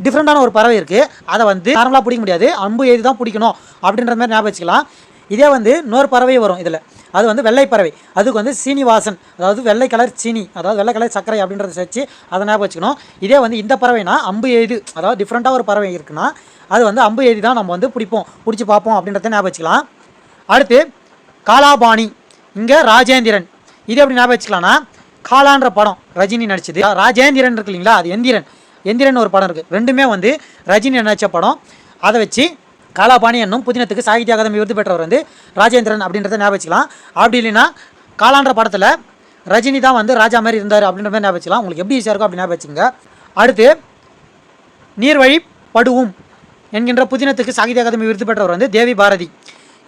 டிஃப்ரெண்ட்டான ஒரு பறவை இருக்குது அதை வந்து நார்மலாக பிடிக்க முடியாது. அம்பு எது தான் பிடிக்கணும் அப்படின்ற மாதிரி ஞாபகம் வச்சுக்கலாம். இதே வந்து இன்னொரு பறவை வரும் இதில். அது வந்து வெள்ளை பறவை. அதுக்கு வந்து சீனிவாசன் அதாவது வெள்ளை கலர் சீனி அதாவது வெள்ளை கலர் சர்க்கரை அப்படின்றத வச்சு அதை ஞாபகம் வச்சுக்கணும். இதே வந்து இந்த பறவைனா அம்பு எழுது அதாவது டிஃப்ரெண்ட்டாக ஒரு பறவை இருக்குன்னா அது வந்து அம்பு எழுதி தான் நம்ம வந்து பிடிப்போம். பிடிச்சி பார்ப்போம் அப்படின்றத ஞாபகம் வச்சுக்கலாம். அடுத்து காலாபாணி இங்கே ராஜேந்திரன். இது எப்படி ஞாபகம் வச்சுக்கலாம்னா காலான்ற படம் ரஜினி நடிச்சது. ராஜேந்திரன் இருக்கு இல்லைங்களா? அது எந்திரன். எந்திரன் ஒரு படம் இருக்குது ரெண்டுமே வந்து ரஜினி நடித்த படம். அதை வச்சு காலாபாணி என்னும் புதினத்துக்கு சாகித்ய அகாதமி விருது பெற்றவர் வந்து ராஜேந்திரன் அப்படின்றத ஞாபகம் வச்சுக்கலாம். அப்படி இல்லைன்னா காலான்ற படத்தில் ரஜினி தான் வந்து ராஜா மாதிரி இருந்தார் அப்படின்ற மாதிரி ஞாபகம் வச்சுக்கலாம். உங்களுக்கு எப்படி ஈஸியாக இருக்கும் அப்படி ஞாபகம் வச்சுங்க அடுத்து நீர்வழி படுவும் என்கின்ற புதினத்துக்கு சாகித்ய அகாதமி விருது பெற்றவர் வந்து தேவி பாரதி.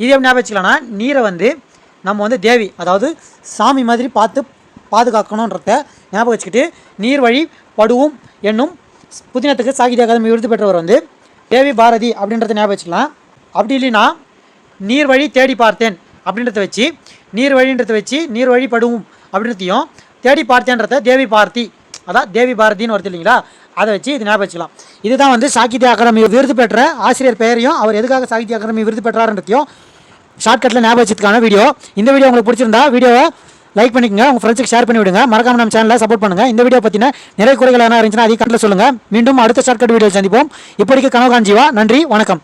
இது எப்படி ஞாபகம் வச்சுக்கலாம்னா நீரை வந்து நம்ம வந்து தேவி அதாவது சாமி மாதிரி பார்த்து பாதுகாக்கணுன்றத ஞாபகம் வச்சுக்கிட்டு நீர் வழி படுவும் என்னும் புதினத்துக்கு சாகித்ய அகாதமி விருது பெற்றவர் வந்து தேவி பாரதி அப்படின்றத ஞாபகம் வச்சுக்கலாம். அப்படி இல்லைன்னா நீர் வழி தேடி பார்த்தேன் அப்படின்றத வச்சு நீர் வழின்றத வச்சு நீர் வழி படுவும் அப்படின்றதையும் தேடி பார்த்தேன்றத தேவி பாரதி அதான் தேவி பாரதின்னு ஒருத்தர் இல்லைங்களா? அதை வச்சு இது ஞாபகம் வச்சுக்கலாம். இதுதான் வந்து சாகித்ய அகாடமி விருது பெற்ற ஆசிரியர் பெயரையும் அவர் எதுக்காக சாகித்ய அகாடமி விருது பெற்றாருன்றதையும் ஷார்ட்கட்டில் ஞாபகம் வச்சதுக்கான வீடியோ இந்த வீடியோ உங்களுக்கு பிடிச்சிருந்தா வீடியோவை லைக் பண்ணிக்கங்க உங்கள் ஃப்ரெண்ட்ஸுக்கு ஷேர் பண்ணி விடுங்க மறக்காம நம்ம சேனலில் சப்போர்ட் பண்ணுங்கள் இந்த வீடியோ பற்றின நிறைய குறைகள் என்ன இருந்துச்சுன்னா அதை கண்டில் சொல்லுங்கள் மீண்டும் அடுத்த ஷார்ட்கட் வீடியோ சந்திப்போம். இப்படிக்கு கனவு காஞ்சிவா நன்றி வணக்கம்.